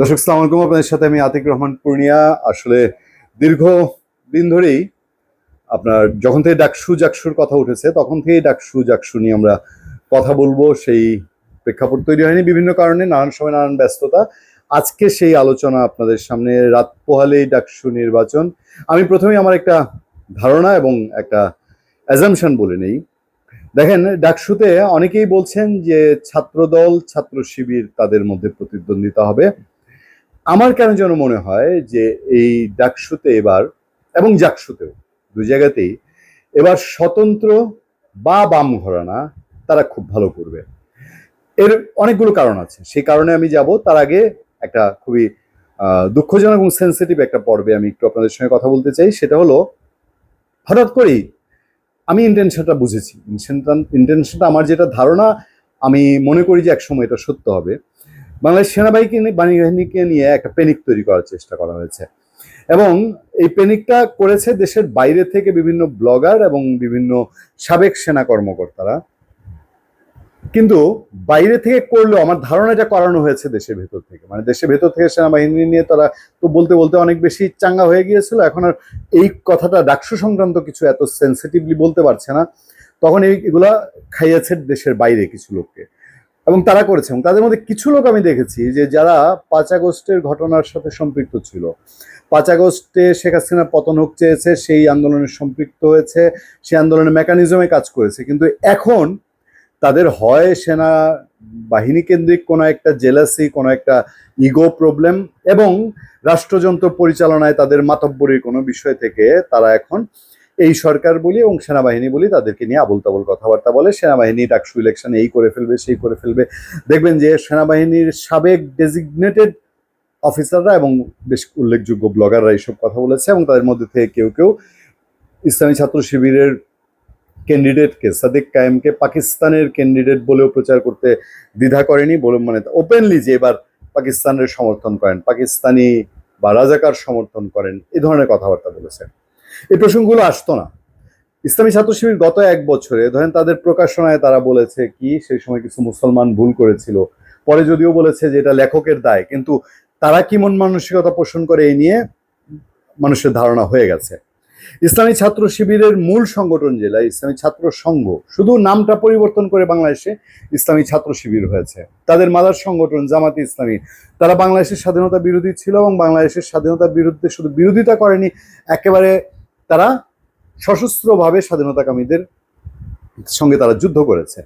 দর্শক, সালাম আলাইকুম। আপনাদের সাথে আমি আতিক রহমান পূর্ণিয়া। আসলে দীর্ঘ দিন ধরেই আপনার যখন থেকে ডাকসু জাকসুর কথা উঠেছে, তখন থেকেই ডাকসু জাকসু নিয়ে আমরা কথা বলব। সেই প্রেক্ষাপট তৈরি হয়নি বিভিন্ন কারণে, নানান সময় নানান ব্যস্ততা। আজকে সেই আলোচনা আপনাদের সামনে রাত পোহালেই ডাকসু নির্বাচন। আমি প্রথমেই আমার একটা ধারণা এবং একটা অ্যাজামশন বলে নেই। দেখেন, ডাকসুতে অনেকেই বলছেন যে ছাত্রদল ছাত্র শিবির তাদের মধ্যে প্রতিদ্বন্দ্বিতা হবে। আমার কেন যেন মনে হয় যে এই ডাকসুতে এবার, এবং জাকসুতেও, দু জায়গাতেই, এবার স্বতন্ত্র বা বাম ঘরানা তারা খুব ভালো করবে। এর অনেকগুলো কারণ আছে। সেই কারণে আমি যাব। তার আগে একটা খুবই দুঃখজনক এবং সেন্সিটিভ একটা পর্বে আমি একটু আপনাদের সঙ্গে কথা বলতে চাই। সেটা হলো, হঠাৎ করেই আমি ইন্টেনশনটা বুঝেছি। ইন্টেনশনটা আমার যেটা ধারণা, আমি মনে করি যে একসময় এটা সত্য হবে। বাংলাদেশ সেনাবাহিনীকে নিয়ে- বাহিনীকে নিয়ে একটা পেনিক তৈরি করার চেষ্টা করা হয়েছে। এবং এই পেনিকটা করেছে দেশের বাইরে থেকে বিভিন্ন ব্লগার এবং বিভিন্ন সাবেক সেনা কর্মকর্তারা। কিন্তু বাইরে থেকে করলেও, আমার ধারণা এটা করানো হয়েছে দেশের ভেতর থেকে। মানে দেশের ভেতর থেকে সেনাবাহিনী নিয়ে তারা তো বলতে বলতে অনেক বেশি চাঙ্গা হয়ে গিয়েছিল। এখন আর এই কথাটা ডাকসু সংক্রান্ত কিছু এত সেন্সিটিভলি বলতে পারছে না। তখন এই, এগুলা খাইয়েছে দেশের বাইরে কিছু লোককে। এবং তারা করেছে এবং তাদের মধ্যে কিছু লোক আমি দেখেছি যে যারা পাঁচ আগস্টের ঘটনার সাথে সম্পৃক্ত ছিল। পাঁচ আগস্টে শেখ হাসিনা পতন হোক চেয়েছে, সেই আন্দোলনে সম্পৃক্ত হয়েছে, সেই আন্দোলনের মেকানিজমে কাজ করেছে। কিন্তু এখন তাদের হয় সেনা বাহিনী কেন্দ্রিক কোনো একটা জেলাসি কোনো একটা ইগো প্রবলেম এবং রাষ্ট্রযন্ত্র পরিচালনায় তাদের মাতব্বরীর কোনো বিষয় থেকে তারা এখন এই সরকার বলি এবং সেনাবাহিনী বলি তাদেরকে নিয়ে আবল তাবল কথাবার্তা বলে। সেনাবাহিনী ডাকসু ইলেকশনে এই করে ফেলবে, সেই করে ফেলবে। দেখবেন যে সেনাবাহিনীর সাবেক ডেজিগনেটেড অফিসাররা এবং বেশ উল্লেখযোগ্য ব্লগাররা এইসব কথা বলেছে এবং তাদের মধ্যে থেকে কেউ কেউ ইসলামী ছাত্র শিবিরের ক্যান্ডিডেটকে সাদেক কায়েমকে পাকিস্তানের ক্যান্ডিডেট বলেও প্রচার করতে দ্বিধা করেনি বলে মানে ওপেনলি যে এবার পাকিস্তানের সমর্থন করেন, পাকিস্তানি বা রাজাকার সমর্থন করেন এই ধরনের কথাবার্তা বলেছেন এই প্রসঙ্গগুলো আসতো না। ইসলামী ছাত্র শিবির গত এক বছরে, ধরেন তাদের প্রকাশনায় তারা বলেছে কি, সেই সময় কিছু মুসলমান ভুল করেছিল। পরে যদিও বলেছে যে এটা লেখকের দায়, কিন্তু তারা কি মন মানসিকতা পোষণ করে এই নিয়ে মানুষের ধারণা হয়ে গেছে। ইসলামী ছাত্র শিবিরের মূল সংগঠন জেলা, ইসলামী ছাত্র সংঘ, শুধু নামটা পরিবর্তন করে বাংলাদেশে ইসলামী ছাত্র শিবির হয়েছে। তাদের মাদার সংগঠন জামাতে ইসলামী, তারা বাংলাদেশের স্বাধীনতা বিরোধী ছিল এবং বাংলাদেশের স্বাধীনতা বিরুদ্ধে শুধু বিরোধিতা করেনি, একেবারে তারা সশস্ত্রভাবে স্বাধীনতাকামীদের সঙ্গে তারা যুদ্ধ করেছে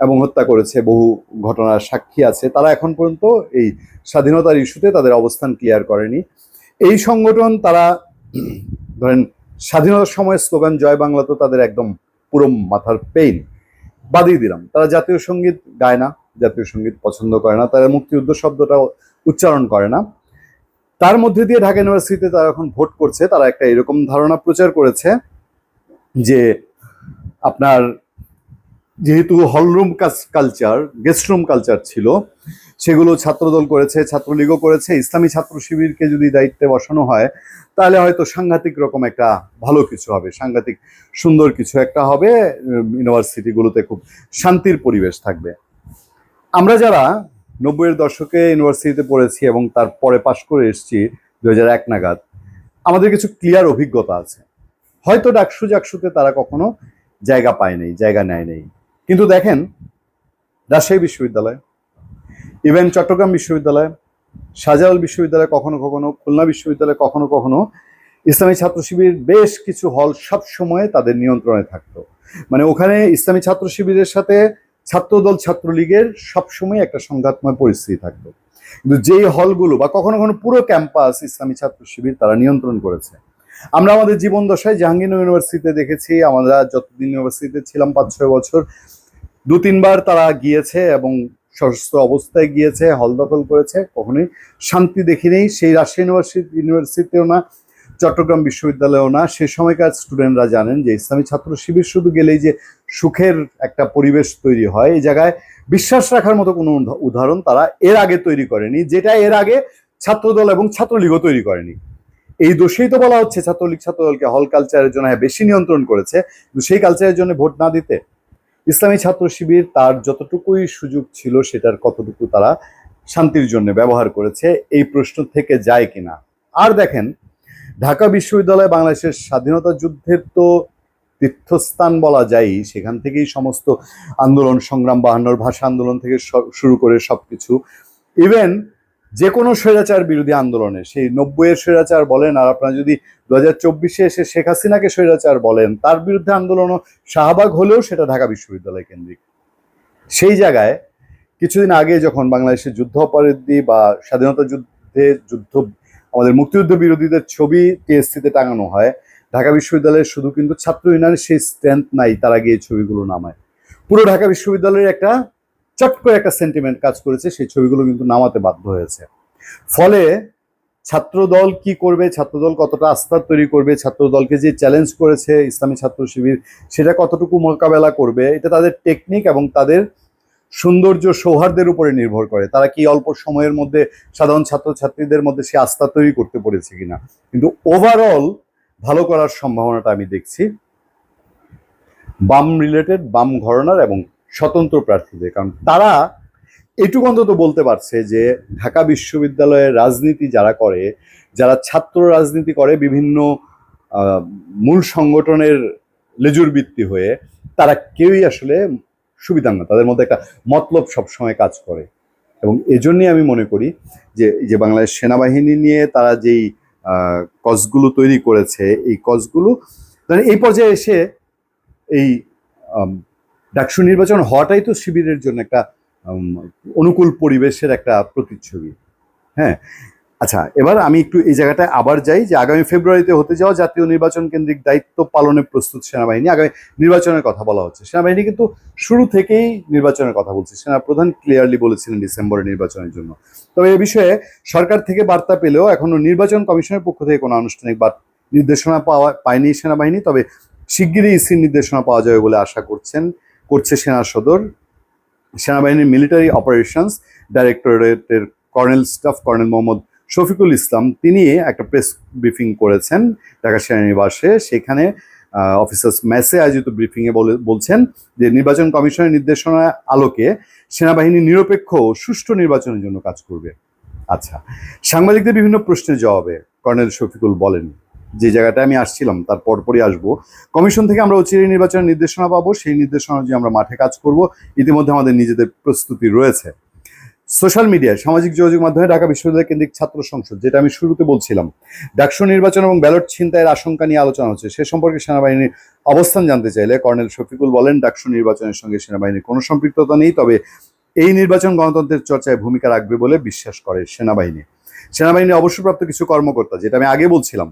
এবং হত্যা করেছে, বহু ঘটনার সাক্ষী আছে। তারা এখন পর্যন্ত এই স্বাধীনতার ইস্যুতে তাদের অবস্থান ক্লিয়ার করেনি। এই সংগঠন তারা ধরেন, স্বাধীনতার সময় স্লোগান, জয় বাংলা তো তাদের একদম পুরো মাথার পেইন বাদিয়ে দিলাম। তারা জাতীয় সংগীত গায় না, জাতীয় সংগীত পছন্দ করে না। তারা মুক্তিযুদ্ধ শব্দটা উচ্চারণ করে না। তার মধ্যে দিয়ে ঢাকা ইউনিভার্সিটিতে তারা এখন ভোট করছে, তারা একটা এরকম ধারণা প্রচার করেছে যে আপনার যেহেতু হলরুম কালচার গেস্টরুম কালচার ছিল, সেগুলো ছাত্রদল করেছে, ছাত্রলীগও করেছে, ইসলামী ছাত্র শিবিরকে যদি দায়িত্বে বসানো হয়, তাহলে হয়তো সাংঘাতিক রকম একটা ভালো কিছু হবে, সাংঘাতিক সুন্দর কিছু একটা হবে ইউনিভার্সিটিগুলোতে খুব শান্তির পরিবেশ থাকবে। আমরা যারা নব্বইয়ের দশকে ইউনিভার্সিটিতে পড়েছি এবং তারপরে পাশ করে এসেছি দু এক নাগাদ। আমাদের কিছু ক্লিয়ার অভিজ্ঞতা আছে। হয়তো ডাকসু জাকসুতে তারা কখনো জায়গা পায় নাই, জায়গা নেয় নেই। কিন্তু দেখেন, রাজশাহী বিশ্ববিদ্যালয়, ইভেন চট্টগ্রাম বিশ্ববিদ্যালয়, শাহজালাল বিশ্ববিদ্যালয় কখনো কখনো, খুলনা বিশ্ববিদ্যালয় কখনো কখনো ইসলামী ছাত্র শিবির বেশ কিছু হল সব সময় তাদের নিয়ন্ত্রণে থাকতো। মানে ওখানে ইসলামী ছাত্র শিবিরের সাথে ছাত্রদল ছাত্রলীগের সবসময় একটা সংঘাতময় পরিস্থিতি থাকতো কিন্তু যেই হলগুলো বা কখনো কখনো পুরো ক্যাম্পাস ইসলামী ছাত্র শিবির তারা নিয়ন্ত্রণ করেছে। আমরা আমাদের জীবন দশায় জাহাঙ্গীর ইউনিভার্সিটিতে দেখেছি, আমরা যতদিন ইউনিভার্সিটিতে ছিলাম পাঁচ ছয় বছর দু তিনবার তারা গিয়েছে এবং সশস্ত্র অবস্থায় গিয়েছে, হল দখল করেছে, কখনোই শান্তি দেখিনি। সেই রাজশাহী ইউনিভার্সিটি ইউনিভার্সিটিতেও না, চট্টগ্রাম বিশ্ববিদ্যালয়েও না, সে সময়কার স্টুডেন্টরা জানেন যে ইসলামী ছাত্র শিবির শুধু গেলেই যে সুখের একটা পরিবেশ তৈরি হয়। এই জায়গায় বিশ্বাস রাখার মতো কোনো উদাহ- উদাহরণ তারা এর আগে তৈরি করেনি, যেটা এর আগে ছাত্রদল এবং ছাত্রলীগও তৈরি করেনি। এই দোষেই তো বলা হচ্ছে ছাত্রলীগ ছাত্রদলকে হল কালচারের জন্য হ্যাঁ বেশি নিয়ন্ত্রণ করেছে, কিন্তু সেই কালচারের জন্য ভোট না দিতে। ইসলামী ছাত্র শিবির তার যতটুকুই সুযোগ ছিল সেটার কতটুকু তারা শান্তির জন্য ব্যবহার করেছে, এই প্রশ্ন থেকে যায় কিনা। আর দেখেন, ঢাকা বিশ্ববিদ্যালয় বাংলাদেশের স্বাধীনতা যুদ্ধের তো তীর্থস্থান বলা যায়, সেখান থেকেই সমস্ত আন্দোলন, সংগ্রাম, বাহান্নর ভাষা আন্দোলন থেকে শুরু করে সব কিছু ইভেন যে কোনো স্বৈরাচার বিরোধী আন্দোলনে, সেই নব্বইয়ের স্বৈরাচার বলেন, আর আপনারা যদি দু হাজার চব্বিশে এসে শেখ হাসিনাকে স্বৈরাচার বলেন, তার বিরুদ্ধে আন্দোলনও শাহবাগ হলেও সেটা ঢাকা বিশ্ববিদ্যালয় কেন্দ্রিক। সেই জায়গায় কিছুদিন আগে যখন বাংলাদেশের যুদ্ধ অপরাধী বা স্বাধীনতা যুদ্ধে যুদ্ধ, আমাদের মুক্তিযুদ্ধ বিরোধীদের ছবি টিএসসিতে টাঙানো হয় ঢাকা বিশ্ববিদ্যালয়ের শুধু কিন্তু ছাত্র ইউনিয়নের সেই স্ট্রেংথ নাই তারা গিয়ে ছবিগুলো নামায়। পুরো ঢাকা বিশ্ববিদ্যালয়ের একটা চট করে একটা সেন্টিমেন্ট কাজ করেছে, সেই ছবিগুলো কিন্তু নামাতে বাধ্য হয়েছে। ফলে ছাত্রদল কি করবে, ছাত্রদল কতটা আস্থা তৈরি করবে, ছাত্রদলকে যে চ্যালেঞ্জ করেছে ইসলামী ছাত্র শিবির, সেটা কতটুকু মোকাবেলা করবে, এটা তাদের টেকনিক এবং তাদের সৌন্দর্য সৌহার্দ্যের উপরে নির্ভর করে। তারা কি অল্প সময়ের মধ্যে সাধারণ ছাত্রছাত্রীদের মধ্যে সে আস্থা তৈরি করতে পেরেছে কিনা? কিন্তু ওভারঅল ভালো করার সম্ভাবনাটা আমি দেখছি। বাম রিলেটেড বাম ঘরনার এবং স্বতন্ত্র প্রার্থীদের। কারণ তারা এটুকু অন্তত বলতে পারছে যে, ঢাকা বিশ্ববিদ্যালয়ের রাজনীতি যারা করে, যারা ছাত্র রাজনীতি করে বিভিন্ন মূল সংগঠনের লেজুর বৃত্তি হয়ে, তারা কেউই আসলে সুবিধা না। তাদের মধ্যে একটা মতলব সবসময় কাজ করে। এবং এজন্যই আমি মনে করি যে যে বাংলাদেশ সেনাবাহিনী নিয়ে তারা যেই কজগুলো তৈরি করেছে। এই কজগুলো মানে এই পর্যায়ে এসে এই ডাকসু নির্বাচন হওয়াটাই তো শিবিরের জন্য একটা অনুকূল পরিবেশের একটা প্রতিচ্ছবি। হ্যাঁ আচ্ছা এবার আমি একটু এই জায়গাটায় আবার যাই যে আগামী ফেব্রুয়ারিতে হতে যাওয়া জাতীয় নির্বাচন কেন্দ্রিক দায়িত্ব পালনে প্রস্তুত সেনাবাহিনী। আগামী নির্বাচনের কথা বলা হচ্ছে। সেনাবাহিনী কিন্তু শুরু থেকেই নির্বাচনের কথা বলছে। সেনা প্রধান ক্লিয়ারলি বলেছিলেন ডিসেম্বরে নির্বাচনের জন্য। তবে এ বিষয়ে সরকার থেকে বার্তা পেলেও এখনও নির্বাচন কমিশনের পক্ষ থেকে কোনো আনুষ্ঠানিক নির্দেশনা পাওয়া পায়নি সেনাবাহিনী। তবে শিগগিরই ইসির নির্দেশনা পাওয়া যাবে বলে আশা করছেন, করছে সেনা সদর। সেনাবাহিনীর military operations ডাইরেক্টরেটের colonel staff colonel Mohammad Shafiqul Islam তিনি একটা প্রেস ব্রিফিং করেছেন ঢাকা সেনানিবাসে। সেখানে অফিসার্স ম্যাসে আয়োজিত ব্রিফিংয়ে বলে, বলছেন যে নির্বাচন কমিশনের নির্দেশনার আলোকে সেনাবাহিনী নিরপেক্ষ সুষ্ঠু নির্বাচনের জন্য কাজ করবে। আচ্ছা সাংবাদিকদের বিভিন্ন প্রশ্নের জবাবে কর্নেল শফিকুল বলেন, যে জায়গাটা আমি আসছিলাম, তার পরপরই আসব। কমিশন থেকে আমরা অচিরে নির্বাচনের নির্দেশনা পাবো। সেই নির্দেশনা যে আমরা মাঠে কাজ করব। ইতিমধ্যে আমাদের নিজেদের প্রস্তুতি রয়েছে। সোশ্যাল মিডিয়ায়, সামাজিক যোগাযোগ মাধ্যমে ঢাকা বিশ্ববিদ্যালয় কেন্দ্রিক ছাত্র সংসদ, যেটা আমি শুরুতে বলছিলাম। ডাকসু নির্বাচন এবং ব্যালট ছিনতাইয়ের আশঙ্কা নিয়ে আলোচনা হচ্ছে। সে সম্পর্কে সেনাবাহিনীর অবস্থান জানতে চাইলে কর্নেল শফিকুল বলেন, ডাকসু নির্বাচনের সঙ্গে সেনাবাহিনীর কোনো সম্পৃক্ততা নেই, তবে এই নির্বাচন গণতন্ত্রের চর্চায় ভূমিকা রাখবে বলে বিশ্বাস করে সেনাবাহিনী। সেনাবাহিনীর অবসরপ্রাপ্ত কিছু কর্মকর্তা, যেটা আমি আগে বলছিলাম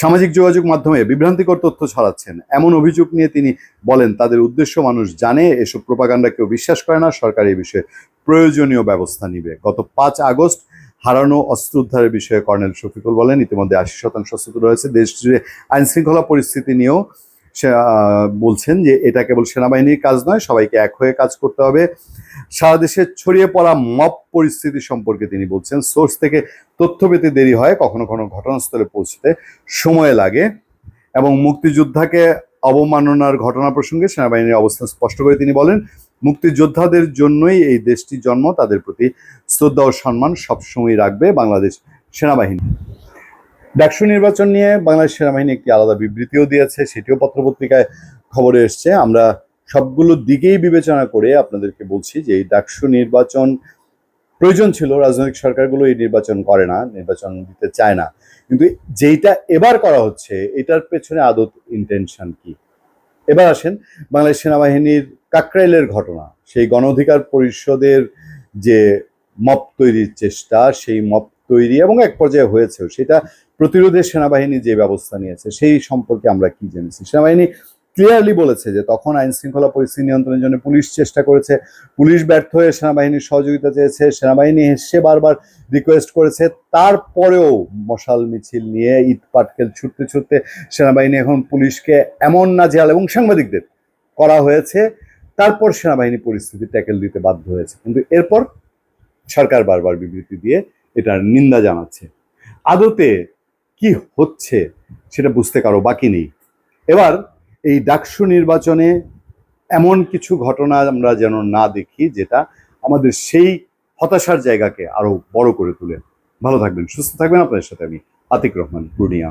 সামাজিক যোগাযোগ মাধ্যমে বিভ্রান্তিকর তথ্য ছড়াচ্ছেন। এমন অভিযোগ নিয়ে তিনি বলেন, তাদের উদ্দেশ্য মানুষ জানে, এসব প্রপাগান্ডা কেউ বিশ্বাস করে না, সরকার এই বিষয়ে প্রয়োজনীয় ব্যবস্থা নিবে। গত পাঁচ আগস্ট হারানো অস্ত্র উদ্ধারের বিষয়ে কর্নেল শফিকুল বলেন, ইতিমধ্যে আশি শতাংশ অস্ত্র রয়েছে। দেশ জুড়ে আইনশৃঙ্খলা পরিস্থিতি নিয়েও বলছেন যে এটা কেবল সেনাবাহিনীর কাজ নয়, সবাইকে এক হয়ে কাজ করতে হবে। সারা দেশে ছড়িয়ে পড়া মপ পরিস্থিতি সম্পর্কে তিনি বলছেন, সোর্স থেকে তথ্য পেতে দেরি হয়, কখনো কখনো ঘটনাস্থলে পৌঁছতে সময় লাগে এবং মুক্তিযোদ্ধাকে অবমাননার ঘটনা প্রসঙ্গে সেনাবাহিনীর অবস্থান স্পষ্ট করে তিনি বলেন, মুক্তিযোদ্ধাদের জন্যই এই দেশটির জন্ম, তাদের প্রতি শ্রদ্ধা ও সম্মান সবসময় রাখবে বাংলাদেশ সেনাবাহিনী। ডাকসু নির্বাচন নিয়ে বাংলাদেশ সেনাবাহিনী একটি আলাদা বিবৃতিও দিয়েছে, সেটিও পত্রপত্রিকায় খবরে এসছে। আমরা সবগুলো দিকেই বিবেচনা করে আপনাদেরকে বলছি যে এই ডাকসু নির্বাচন প্রয়োজন ছিল, রাজনৈতিক সরকারগুলো এই নির্বাচন করে না, নির্বাচন দিতে চায় না। কিন্তু যেইটা এবার করা হচ্ছে, এটার পেছনে আদত ইন্টেনশন কি? এবার আসেন বাংলাদেশ সেনাবাহিনীর কাকরাইলের ঘটনা। সেই গণ অধিকার পরিষদের যে মপ তৈরির চেষ্টা, সেই মপ তৈরি এবং এক পর্যায়ে হয়েছেও। সেটা প্রতিরোধে সেনাবাহিনী যে ব্যবস্থা নিয়েছে, সেই সম্পর্কে আমরা কি জেনেছি? সেনাবাহিনী ক্লিয়ারলি বলেছে যে তখন আইন শৃঙ্খলা পরিস্থিতি নিয়ন্ত্রণের জন্য পুলিশ চেষ্টা করেছে। পুলিশ ব্যর্থ হয়ে সেনাবাহিনীর সহযোগিতা চেয়েছে। সেনাবাহিনী এসে বারবার রিকোয়েস্ট করেছে। তারপরেও মশাল মিছিল নিয়ে ইট পাটকেল ছুটতে ছুটতে সেনাবাহিনী এখন পুলিশকে এমন নাজেহাল এবং সাংবাদিকদের করা হয়েছে। তারপর সেনাবাহিনী পরিস্থিতি ট্যাকেল দিতে বাধ্য হয়েছে। কিন্তু এরপর সরকার বারবার বিবৃতি দিয়ে এটার নিন্দা জানাচ্ছে। আদতে কি হচ্ছে সেটা বুঝতে কারও বাকি নেই। এবার এই ডাকসু নির্বাচনে এমন কিছু ঘটনা আমরা যেন না দেখি, যেটা আমাদের সেই হতাশার জায়গাকে আরও বড় করে তুলে। ভালো থাকবেন, সুস্থ থাকবেন। আপনাদের সাথে আমি আতিক রহমান, পূর্ণিয়া।